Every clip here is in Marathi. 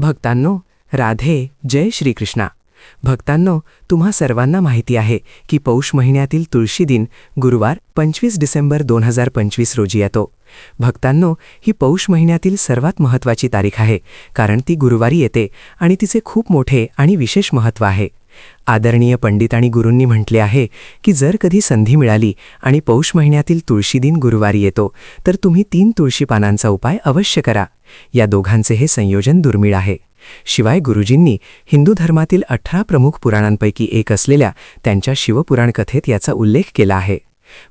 भक्तांनो राधे जय श्रीकृष्णा. भक्तांनो तुम्हा सर्वांना माहिती आहे की पौष महिन्यातील तुळशी दिन गुरुवार पंचवीस डिसेंबर दोन हजार पंचवीस रोजी येतो. भक्तांनो ही पौष महिन्यातील सर्वात महत्त्वाची तारीख आहे कारण ती गुरुवारी येते आणि तिचे खूप मोठे आणि विशेष महत्त्व आहे. आदरणीय पंडित आणि गुरूंनी म्हटले आहे की जर कधी संधी मिळाली आणि पौष महिन्यातील तुळशी दिन गुरुवारी येतो तर तुम्ही तीन तुळशी पानांचा उपाय अवश्य करा. या दोघांचे हे संयोजन दुर्मिळ आहे. शिवाय गुरुजींनी हिंदू धर्मातील अठरा प्रमुख पुराणांपैकी एक असलेल्या त्यांच्या शिवपुराण कथेत याचा उल्लेख केला आहे.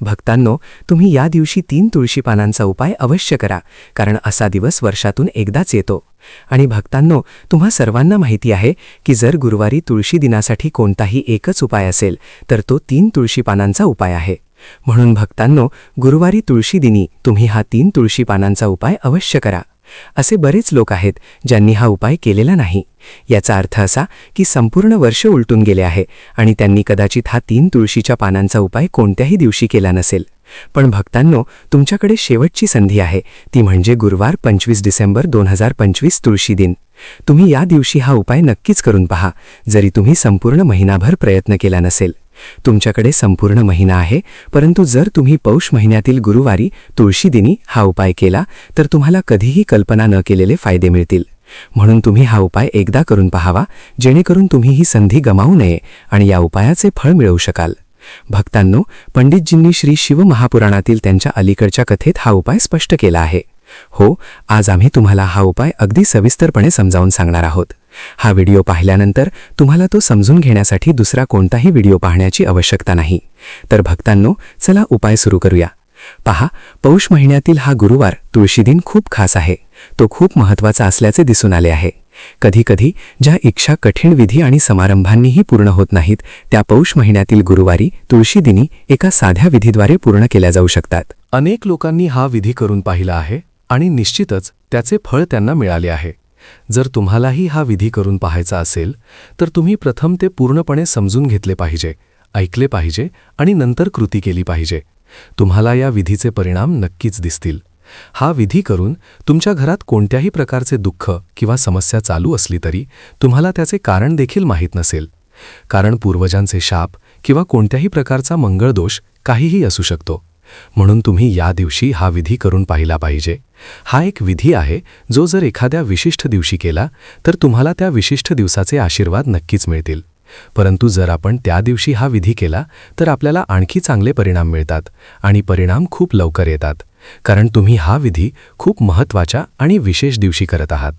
भक्तांनो तुम्ही या दिवशी तीन तुळशी पानांचा उपाय अवश्य करा कारण असा दिवस वर्षातून एकदाच येतो. आणि भक्तांनो तुम्हा सर्वांना माहिती आहे की जर गुरुवारी तुळशी दिनासाठी कोणताही एकच उपाय असेल तर तो तीन तुळशी पानांचा उपाय आहे. म्हणून भक्तांनो गुरुवारी तुळशी दिनी तुम्ही हा तीन तुळशी पानांचा उपाय अवश्य करा. असे बरेच लोक आहेत ज्यांनी हा उपाय केलेला नाही. याचा अर्थ असा की संपूर्ण वर्ष उलटून गेले आहे आणि त्यांनी कदाचित हा तीन तुळशीच्या पानांचा उपाय कोणत्याही दिवशी केला नसेल. पण भक्तांनो तुमच्याकडे शेवटची संधी आहे. ती म्हणजे गुरुवार पंचवीस डिसेंबर दोन हजार पंचवीस तुळशी दिन. तुम्ही या दिवशी हा उपाय नक्कीच करून पहा जरी तुम्ही संपूर्ण महिनाभर प्रयत्न केला नसेल. तुमच्याकडे संपूर्ण महिना आहे. परंतु जर तुम्ही पौष महिन्यातील गुरुवारी तुळशी दिनी हा उपाय केला तर तुम्हाला कधीही कल्पना न केलेले फायदे मिळतील. म्हणून तुम्ही हा उपाय एकदा करून पहावा जेणेकरून तुम्ही ही संधी गमावू नये आणि या उपायाचे फळ मिळवू शकाल. भक्तांनो पंडितजींनी श्री शिव महापुराणातील त्यांच्या अलीकडच्या कथेत हा उपाय स्पष्ट केला आहे. हो आज आम्ही तुम्हाला हा उपाय अगदी सविस्तरपणे समजावून सांगणार आहोत. हा व्हिडिओ पाहिल्यानंतर तुम्हाला तो समजून घेण्यासाठी दुसरा कोणताही व्हिडिओ पाहण्याची आवश्यकता नाही. तर भक्तांनो चला उपाय सुरू करूया. पहा पौष महिन्यातील हा गुरुवार तुळशी दिन खूप खास आहे. तो खूप महत्त्वाचा असल्याचे दिसून आले आहे. कधीकधी ज्या इच्छा कठीण विधी आणि समारंभांनीही पूर्ण होत नाहीत त्या पौष महिन्यातील गुरुवारी तुळशीदिनी एका साध्या विधीद्वारे पूर्ण केल्या जाऊ शकतात. अनेक लोकांनी हा विधी करून पाहिला आहे आणि निश्चितच त्याचे फळ त्यांना मिळाले आहे. जर तुम्हालाही हा विधी करून पाहायचा असेल तर तुम्ही प्रथम ते पूर्णपणे समजून घेतले पाहिजे ऐकले पाहिजे आणि नंतर कृती केली पाहिजे. तुम्हाला या विधीचे परिणाम नक्कीच दिसतील. हा विधी करून तुमच्या घरात कोणत्याही प्रकारचे दुःख किंवा समस्या चालू असली तरी तुम्हाला त्याचे कारण देखील माहीत नसेल. कारण पूर्वजांचे शाप किंवा कोणत्याही प्रकारचा मंगळदोष काहीही असू शकतो. म्हणून तुम्ही या दिवशी हा विधी करून पाहिला पाहिजे. हा एक विधी आहे जो जर एखाद्या विशिष्ट दिवशी केला तर तुम्हाला त्या विशिष्ट दिवसाचे आशीर्वाद नक्कीच मिळतील. परंतु जर आपण त्या दिवशी हा विधी केला तर आपल्याला आणखी चांगले परिणाम मिळतात आणि परिणाम खूप लवकर येतात. कारण तुम्ही हा विधी खूप महत्त्वाच्या आणि विशेष दिवशी करत आहात.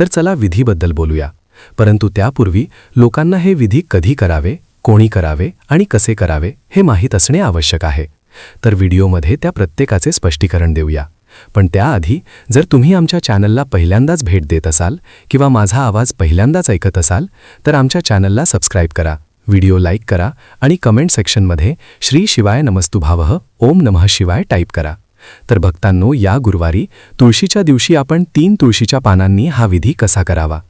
तर चला विधीबद्दल बोलूया. परंतु त्यापूर्वी लोकांना हे विधी कधी करावे कोणी करावे आणि कसे करावे हे माहीत असणे आवश्यक आहे. तर व्हिडिओमध्ये त्या प्रत्येकाचे स्पष्टीकरण देऊया. पण त्याआधी जर तुम्ही आमच्या चॅनलला पहिल्यांदाच भेट देत असाल किंवा माझा आवाज पहिल्यांदाच ऐकत असाल तर आमच्या चॅनलला सबस्क्राईब करा व्हिडिओ लाईक करा आणि कमेंट सेक्शनमध्ये श्री शिवाय नमस्तुभावह ओम नमः शिवाय टाईप करा. तर भक्तांनो या गुरुवारी तुळशीच्या दिवशी आपण तीन तुळशीच्या पानांनी हा विधी कसा करावा?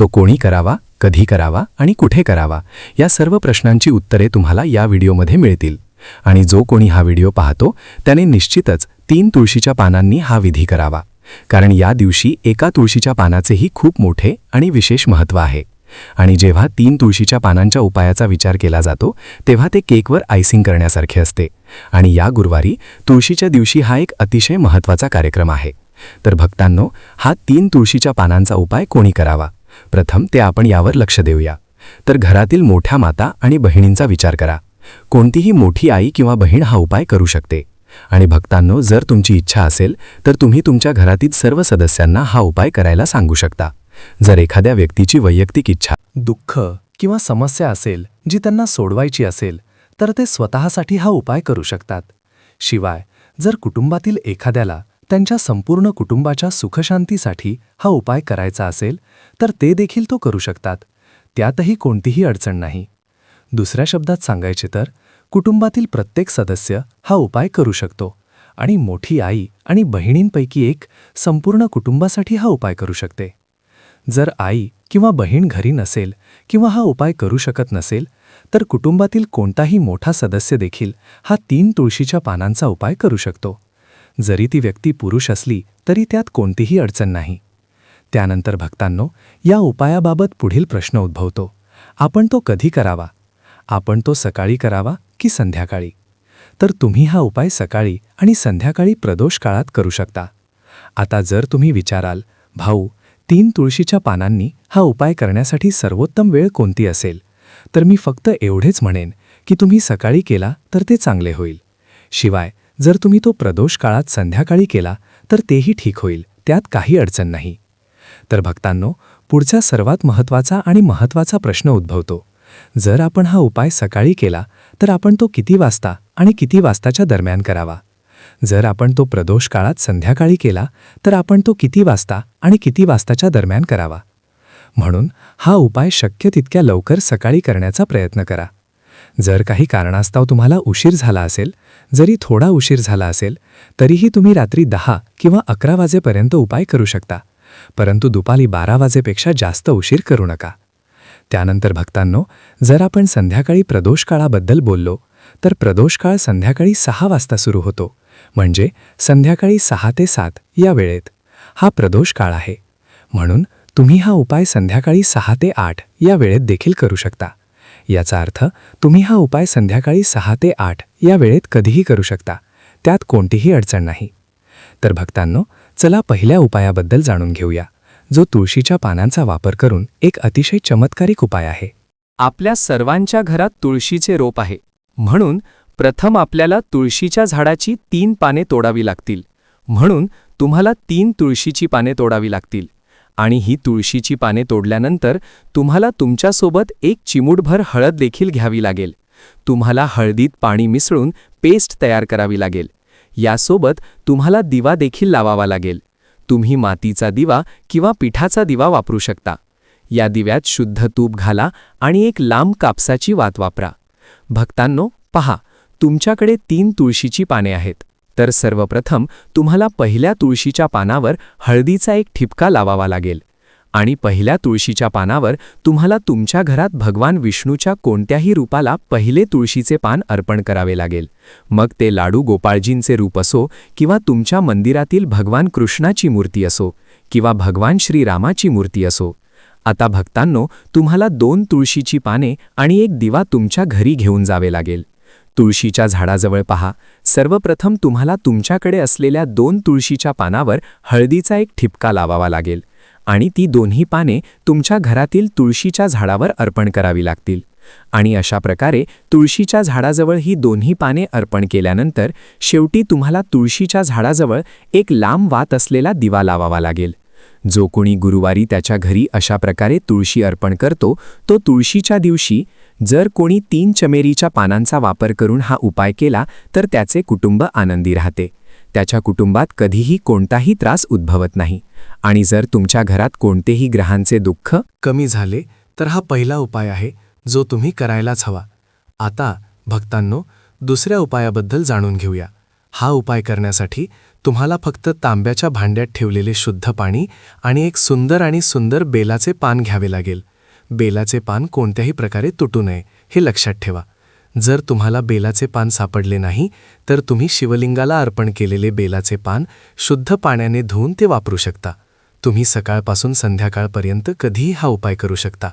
तो कोणी करावा कधी करावा आणि कुठे करावा? या सर्व प्रश्नांची उत्तरे तुम्हाला या व्हिडिओमध्ये मिळतील. आणि जो कोणी हा व्हिडिओ पाहतो त्याने निश्चितच तीन तुळशीच्या पानांनी हा विधी करावा. कारण या दिवशी एका तुळशीच्या पानाचेही खूप मोठे आणि विशेष महत्त्व आहे. आणि जेव्हा तीन तुळशीच्या पानांच्या उपायाचा विचार केला जातो तेव्हा ते केकवर आयसिंग करण्यासारखे असते. आणि या गुरुवारी तुळशीच्या दिवशी हा एक अतिशय महत्त्वाचा कार्यक्रम आहे. तर भक्तांनो हा तीन तुळशीच्या पानांचा उपाय कोणी करावा? प्रथम ते आपण यावर लक्ष देऊया. तर घरातील मोठ्या माता आणि बहिणींचा विचार करा. कोणतीही मोठी आई किंवा बहीण हा उपाय करू शकते. आणि भक्तांनो जर तुमची इच्छा असेल तर तुम्ही तुमच्या घरातील सर्व सदस्यांना हा उपाय करायला सांगू शकता. जर एखाद्या व्यक्तीची वैयक्तिक इच्छा दुःख किंवा समस्या असेल जी त्यांना सोडवायची असेल तर ते स्वतःसाठी हा उपाय करू शकतात. शिवाय जर कुटुंबातील एखाद्याला त्यांच्या संपूर्ण कुटुंबाच्या सुखशांतीसाठी हा उपाय करायचा असेल तर ते देखील तो करू शकतात. त्यातही कोणतीही अडचण नाही. दुसऱ्या शब्दात सांगायचे तर कुटुंबातील प्रत्येक सदस्य हा उपाय करू शकतो आणि मोठी आई आणि बहिणींपैकी एक संपूर्ण कुटुंबासाठी हा उपाय करू शकते. जर आई किंवा बहीण घरी नसेल किंवा हा उपाय करू शकत नसेल तर कुटुंबातील कोणताही मोठा सदस्य देखील हा तीन तुळशीच्या पानांचा उपाय करू शकतो. जरी ती व्यक्ती पुरुष असली तरी त्यात कोणतीही अडचण नाही. त्यानंतर भक्तांनो या उपायाबाबत पुढील प्रश्न उद्भवतो. आपण तो कधी करावा? आपण तो सकाळी करावा की संध्याकाळी? तर तुम्ही हा उपाय सकाळी आणि संध्याकाळी प्रदोष काळात करू शकता. आता जर तुम्ही विचाराल भाऊ तीन तुळशीच्या पानांनी हा उपाय करण्यासाठी सर्वोत्तम वेळ कोणती असेल? तर मी फक्त एवढेच म्हणेन की तुम्ही सकाळी केला तर ते चांगले होईल. शिवाय जर तुम्ही तो प्रदोष काळात संध्याकाळी केला तर तेही ठीक होईल त्यात काही अडचण नाही. तर भक्तांनो पुढचा सर्वात महत्त्वाचा आणि महत्त्वाचा प्रश्न उद्भवतो. जर आपण हा उपाय सकाळी केला तर आपण तो किती वाजता आणि किती वाजताच्या दरम्यान करावा? जर आपण तो प्रदोष काळात संध्याकाळी केला तर आपण तो किती वाजता आणि किती वाजताच्या दरम्यान करावा? म्हणून हा उपाय शक्य तितक्या लवकर सकाळी करण्याचा प्रयत्न करा. जर काही कारणास्तव तुम्हाला उशीर झाला असेल जरी थोडा उशीर झाला असेल तरीही तुम्ही रात्री दहा किंवा अकरा वाजेपर्यंत उपाय करू शकता. परंतु दुपारी बारा वाजेपेक्षा जास्त उशीर करू नका. त्यानंतर भक्तांनो जर आपण संध्याकाळी प्रदोष काळाबद्दल बोललो तर प्रदोष काळ संध्याकाळी सहा वाजता सुरू होतो. म्हणजे संध्याकाळी सहा ते सात या वेळेत. हा प्रदोष काळ आहे. म्हणून तुम्ही हा उपाय संध्याकाळी सहा ते आठ या वेळेत देखील करू शकता. याचा अर्थ तुम्ही हा उपाय संध्याकाळी सहा ते आठ या वेळेत कधीही करू शकता. त्यात कोणतीही अडचण नाही. तर भक्तांनो चला पहिल्या उपायाबद्दल जाणून घेऊया. जो तुळशीच्या पानांचा वापर करून एक अतिशय चमत्कारिक उपाय आहे. आपल्या सर्वांच्या घरात तुळशीचे रोप आहे. म्हणून प्रथम आपल्याला तुळशीच्या झाडाची तीन पाने तोडावी लागतील. म्हणून तुम्हाला तीन तुळशीची पाने तोडावी लागतील. आणि ही तुळशीची पाने तोडल्यानंतर तुम्हाला तुमच्यासोबत एक चिमूटभर हळद देखील घ्यावी लागेल. तुम्हाला हळदीत पाणी मिसळून पेस्ट तयार करावी लागेल. यासोबत तुम्हाला दिवा देखील लावावा लागेल. तुम्ही मातीचा दिवा किंवा पिठाचा दिवा वापरू शकता. या दिव्यात शुद्ध तूप घाला आणि एक लांब कापसाची वात वापरा. भक्तांनो पहा तुमच्याकडे तीन तुळशीची पाने आहेत. तर सर्वप्रथम तुम्हाला पहिल्या तुळशीच्या पानावर हळदीचा एक ठिपका लावावा लागेल. आणि पहिल्या तुळशीच्या पानावर तुम्हाला तुमच्या घरात भगवान विष्णूच्या कोणत्याही रूपाला पहिले तुळशीचे पान अर्पण करावे लागेल. मग ते लाडू गोपाळजींचे रूप असो किंवा तुमच्या मंदिरातील भगवान कृष्णाची मूर्ती असो किंवा भगवान श्रीरामाची मूर्ती असो. आता भक्तांनो तुम्हाला दोन तुळशीची पाने आणि एक दिवा तुमच्या घरी घेऊन जावे लागेल. तुळशीच्या झाडाजवळ पहा. सर्वप्रथम तुम्हाला तुमच्याकडे असलेल्या दोन तुळशीच्या पानावर हळदीचा एक ठिपका लावावा लागेल. आणि ती दोन्ही पाने तुमच्या घरातील तुळशीच्या झाडावर अर्पण करावी लागतील. आणि अशा प्रकारे तुळशीच्या झाडाजवळ ही दोन्ही पाने अर्पण केल्यानंतर शेवटी तुम्हाला तुळशीच्या झाडाजवळ एक लांब वात असलेला दिवा लावावा लागेल. जो कोणी गुरुवारी त्याच्या घरी अशा प्रकारे तुळशी अर्पण करतो तो तुळशीच्या दिवशी जर कोणी तीन चमेरीच्या पानांचा वापर करून हा उपाय केला तर त्याचे कुटुंब आनंदी राहते. त्याच्या कुटुंबात कधीही कोणताही त्रास उद्भवत नाही. आणि जर तुमच्या घरात कोणतेही ग्रहांचे दुःख कमी झाले तर हा पहिला उपाय आहे जो तुम्ही करायलाच हवा. आता भक्तांनो दुसऱ्या उपायाबद्दल जाणून घेऊया. हा उपाय करण्यासाठी तुम्हाला फक्त तांब्याच्या भांड्यात ठेवलेले शुद्ध पाणी आणि एक सुंदर आणि सुंदर बेलाचे पान घ्यावे लागेल. बेलाचे पान कोणत्याही प्रकारे तुटू नये हे लक्षात ठेवा. जर तुम्हाला बेलाचे पान सापडले नाही तर तुम्ही शिवलिंगाला अर्पण केलेले बेलाचे पान शुद्ध पाण्याने धुवून ते वापरू शकता. तुम्ही सकाळपासून संध्याकाळपर्यंत कधीही हा उपाय करू शकता.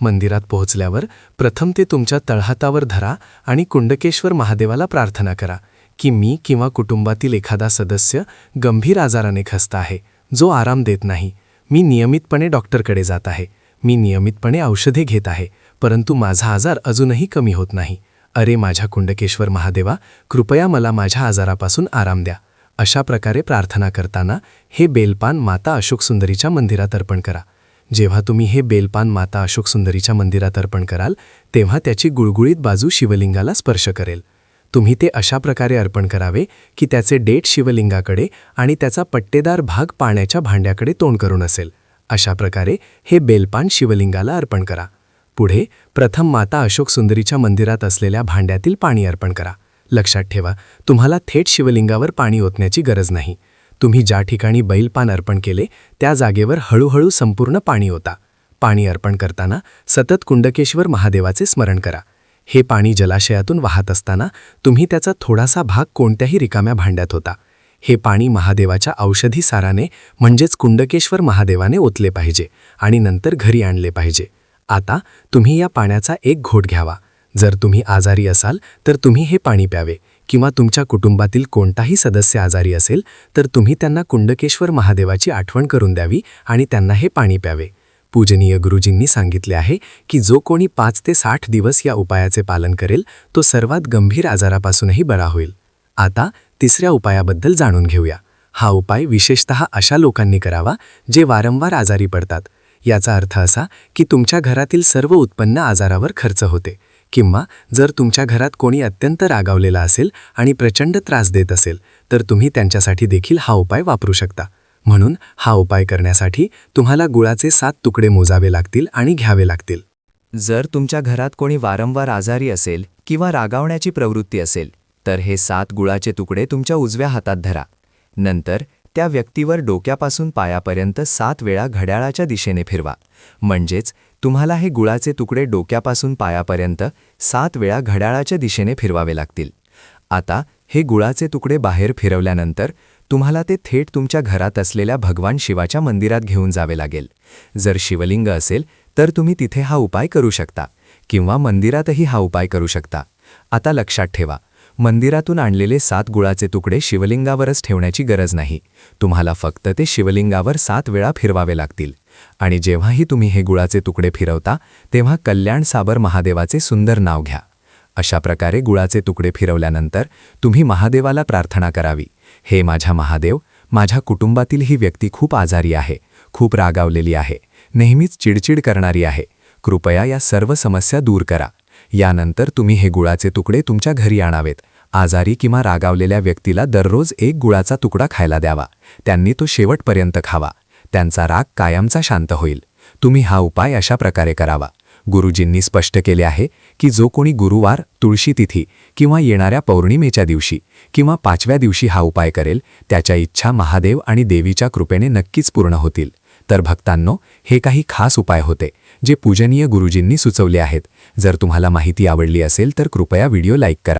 मंदिरात पोहोचल्यावर प्रथम ते तुमच्या तळहातावर धरा आणि कुंडकेश्वर महादेवाला प्रार्थना करा की मी किंवा कुटुंबातील एखादा सदस्य गंभीर आजाराने खस्त आहे जो आराम देत नाही. मी नियमितपणे डॉक्टरकडे जात आहे. मी नियमितपणे औषधे घेत आहे परंतु माझा आजार अजूनही कमी होत नाही. अरे माझ्या कुंडकेश्वर महादेवा कृपया मला माझ्या आजारापासून आराम द्या. अशा प्रकारे प्रार्थना करताना हे बेलपान माता अशोक सुंदरीच्या मंदिरात अर्पण करा. जेव्हा तुम्ही हे बेलपान माता अशोक सुंदरीच्या मंदिरात अर्पण कराल तेव्हा त्याची गुळगुळीत बाजू शिवलिंगाला स्पर्श करेल. तुम्ही ते अशा प्रकारे अर्पण करावे की त्याचे डेट शिवलिंगाकडे आणि त्याचा पट्टेदार भाग पाण्याच्या भांड्याकडे तोंड करून असेल. अशा प्रकारे हे बेलपान शिवलिंगाला अर्पण करा. पुढे प्रथम माता अशोक सुंदरीच्या मंदिरात असलेल्या भांड्यातील पाणी अर्पण करा. लक्षात ठेवा तुम्हाला थेट शिवलिंगावर पाणी ओतण्याची गरज नाही. तुम्ही ज्या ठिकाणी बैलपान अर्पण केले त्या जागेवर हळूहळू संपूर्ण पाणी होता पाणी अर्पण करताना सतत कुंडकेश्वर महादेवाचे स्मरण करा. हे पाणी जलाशयातून वाहत असताना तुम्ही त्याचा थोडासा भाग कोणत्याही रिकाम्या भांड्यात होता. हे पाणी महादेवाच्या औषधी साराने म्हणजेच कुंडकेश्वर महादेवाने ओतले पाहिजे आणि नंतर घरी आणले पाहिजे. आता तुम्ही या पाण्याचा एक घोट घ्यावा. जर तुम्ही आजारी असाल तर तुम्ही हे पाणी प्यावे. किंवा तुमच्या कुटुंबातील कोणताही सदस्य आजारी असेल तर तुम्ही त्यांना कुंडकेश्वर महादेवाची आठवण करून द्यावी आणि त्यांना हे पाणी प्यावे. पूजनीय गुरुजींनी सांगितले आहे की जो कोणी पाच ते साठ दिवस या उपायाचे पालन करेल तो सर्वात गंभीर आजारापासूनही बरा होईल. आता तिसऱ्या उपायाबद्दल जाणून घेऊया. हा उपाय विशेषतः अशा लोकांनी करावा जे वारंवार आजारी पडतात. याचा अर्थ असा की तुमच्या घरातील सर्व उत्पन्न आजारावर खर्च होते. किंवा जर तुमच्या घरात कोणी अत्यंत रागावलेला असेल आणि प्रचंड त्रास देत असेल तर तुम्ही त्यांच्यासाठी देखील हा उपाय वापरू शकता. म्हणून हा उपाय करण्यासाठी तुम्हाला गुळाचे सात तुकडे मोजावे लागतील आणि घ्यावे लागतील. जर तुमच्या घरात कोणी वारंवार आजारी असेल किंवा रागावण्याची प्रवृत्ती असेल तर हे सात गुळाचे तुकडे तुमच्या उजव्या हातात धरा. नंतर त्या व्यक्तीवर डोक्यापासून पायापर्यंत सात वेळा घड्याळाच्या दिशेने फिरवा. म्हणजेच तुम्हाला हे गुळाचे तुकडे डोक्यापासून पायापर्यंत सात वेळा घड्याळाच्या दिशेने फिरवावे लागतील. आता हे गुळाचे तुकडे बाहेर फिरवल्यानंतर तुम्हाला ते थेट तुमच्या घरात असलेल्या भगवान शिवाच्या मंदिरात घेऊन जावे लागेल. जर शिवलिंग असेल तर तुम्ही तिथे हा उपाय करू शकता किंवा मंदिरातही हा उपाय करू शकता. आता लक्षात ठेवा मंदिरातून आणलेले सात गुळाचे तुकडे शिवलिंगावरच ठेवण्याची गरज नाही. तुम्हाला फक्त ते शिवलिंगावर सात वेळा फिरवावे लागतील. आणि जेव्हाही तुम्ही हे गुळाचे तुकडे फिरवता तेव्हा कल्याण साबर महादेवाचे सुंदर नाव घ्या. अशा प्रकारे गुळाचे तुकडे फिरवल्यानंतर तुम्ही महादेवाला प्रार्थना करावी. हे माझ्या महादेव माझ्या कुटुंबातील ही व्यक्ती खूप आजारी आहे खूप रागावलेली आहे नेहमीच चिडचिड करणारी आहे. कृपया या सर्व समस्या दूर करा. यानंतर तुम्ही हे गुळाचे तुकडे तुमच्या घरी आणावेत. आजारी किंवा रागावलेल्या व्यक्तीला दररोज एक गुळाचा तुकडा खायला द्यावा. त्यांनी तो शेवटपर्यंत खावा. त्यांचा राग कायमचा शांत होईल. तुम्ही हा उपाय अशा प्रकारे करावा. गुरुजींनी स्पष्ट केले आहे की जो कोणी गुरुवार तुळशी तिथी किंवा येणाऱ्या पौर्णिमेच्या दिवशी किंवा पाचव्या दिवशी हा उपाय करेल त्याच्या इच्छा महादेव आणि देवीच्या कृपेने नक्कीच पूर्ण होतील. तर भक्तांनो हे काही खास उपाय होते जे पूजनीय गुरुजींनी सुचवले आहेत. जर तुम्हाला माहिती आवडली असेल तर कृपया व्हिडिओ लाईक करा.